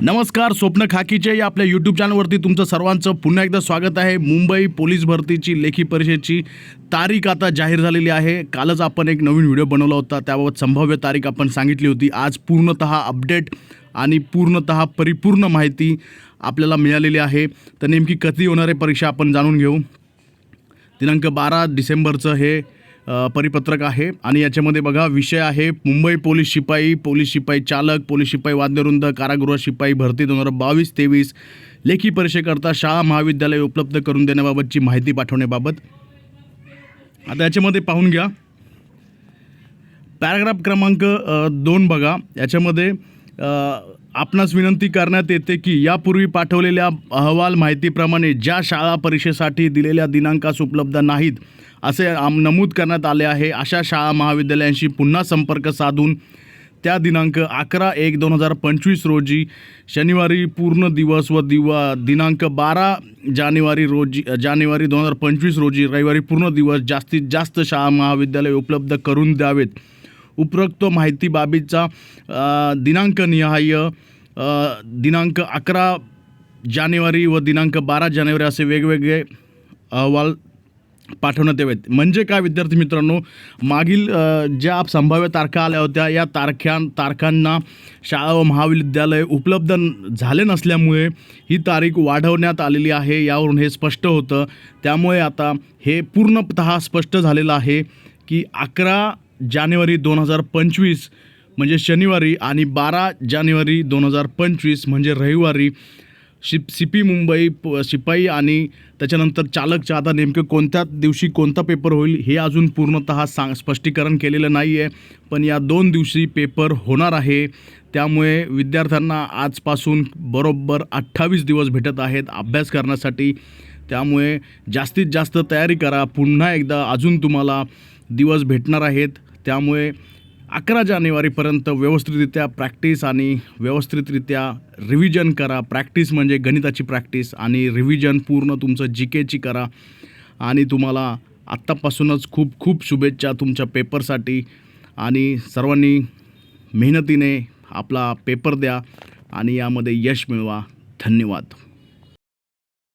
नमस्कार स्वप्न खाकीचे या आपल्या यूट्यूब चॅनलवरती तुमचं सर्वांचं पुन्हा एकदा स्वागत आहे. मुंबई पोलीस भरतीची लेखी परीक्षेची तारीख आता जाहीर झालेली आहे. कालच आपण एक नवीन व्हिडिओ बनवला होता. त्याबाबत संभाव्य तारीख आपण सांगितली होती. आज पूर्णतः अपडेट आणि पूर्णतः परिपूर्ण माहिती आपल्याला मिळालेली आहे. तर नेमकी कधी होणारे परीक्षा आपण जाणून घेऊ. दिनांक बारा डिसेंबरचं हे परिपत्रक आहे. आणि याच्यामध्ये बघा विषय आहे मुंबई पोलीस शिपाई पोलीस शिपाई चालक पोलीस शिपाई वाद्यवृंद कारागृह शिपाई भरती दोन हजार बावीस तेवीस. लेखी परीक्षेकरता शाळा महाविद्यालय उपलब्ध करून देण्याबाबतची माहिती पाठवण्याबाबत. आता याच्यामध्ये पाहून घ्या. पॅराग्राफ क्रमांक दोन बघा. याच्यामध्ये आपणास विनंती करण्यात येते की यापूर्वी पाठवलेल्या अहवाल माहितीप्रमाणे ज्या शाळा परीक्षेसाठी दिलेल्या दिनांकास उपलब्ध नाहीत असे आम नमूद करण्यात आले आहे. अशा शाळा महाविद्यालयांशी पुन्हा संपर्क साधून त्या दिनांक अकरा एक दोन हजार पंचवीस रोजी शनिवारी पूर्ण दिवस व दिवा दिनांक बारा जानेवारी रोजी जानेवारी दोन हजार पंचवीस रोजी रविवारी पूर्ण दिवस जास्तीत जास्त शाळा महाविद्यालय उपलब्ध करून द्यावेत. उपरोक्त माहिती बाबीचा अ, दिनांकनिहाय दिनांक अकरा जानेवारी व दिनांक बारा जानेवारी असे वेगवेगळे अहवाल पाठवण्यात यावेत. म्हणजे काय विद्यार्थी मित्रांनो? मागील ज्या संभाव्य तारखा आल्या होत्या या तारख्या तारखांना शाळा व महाविद्यालय उपलब्ध न- झाले नसल्यामुळे ही तारीख वाढवण्यात आलेली आहे यावरून हे स्पष्ट होतं. त्यामुळे आता हे पूर्णतः स्पष्ट झालेलं आहे की अकरा जानेवारी दोन हजार पंचवीस म्हणजे शनिवारी आणि बारा जानेवारी दोन हजार पंचवीस म्हणजे रविवारी शिप सिपी मुंबई प शिपाई आणि त्याच्यानंतर चालकच्या आता नेमकं कोणत्या दिवशी कोणता पेपर होईल हे अजून पूर्णतः सांग स्पष्टीकरण केलेलं नाही आहे पण या दोन दिवशी पेपर होणार आहे. त्यामुळे विद्यार्थ्यांना आजपासून बरोबर अठ्ठावीस दिवस भेटत आहेत अभ्यास करण्यासाठी. त्यामुळे जास्तीत जास्त तयारी करा. पुन्हा एकदा अजून तुम्हाला दिवस भेटणार आहेत. त्यामुळे अकरा जानेवारीपर्यंत व्यवस्थितरित्या प्रॅक्टिस आणि व्यवस्थितरित्या रिव्हिजन करा. प्रॅक्टिस म्हणजे गणिताची प्रॅक्टिस आणि रिव्हिजन पूर्ण तुमचं जी केची करा. आणि तुम्हाला आत्तापासूनच खूप खूप शुभेच्छा तुमच्या पेपरसाठी. आणि सर्वांनी मेहनतीने आपला पेपर द्या आणि यामध्ये यश मिळवा. धन्यवाद.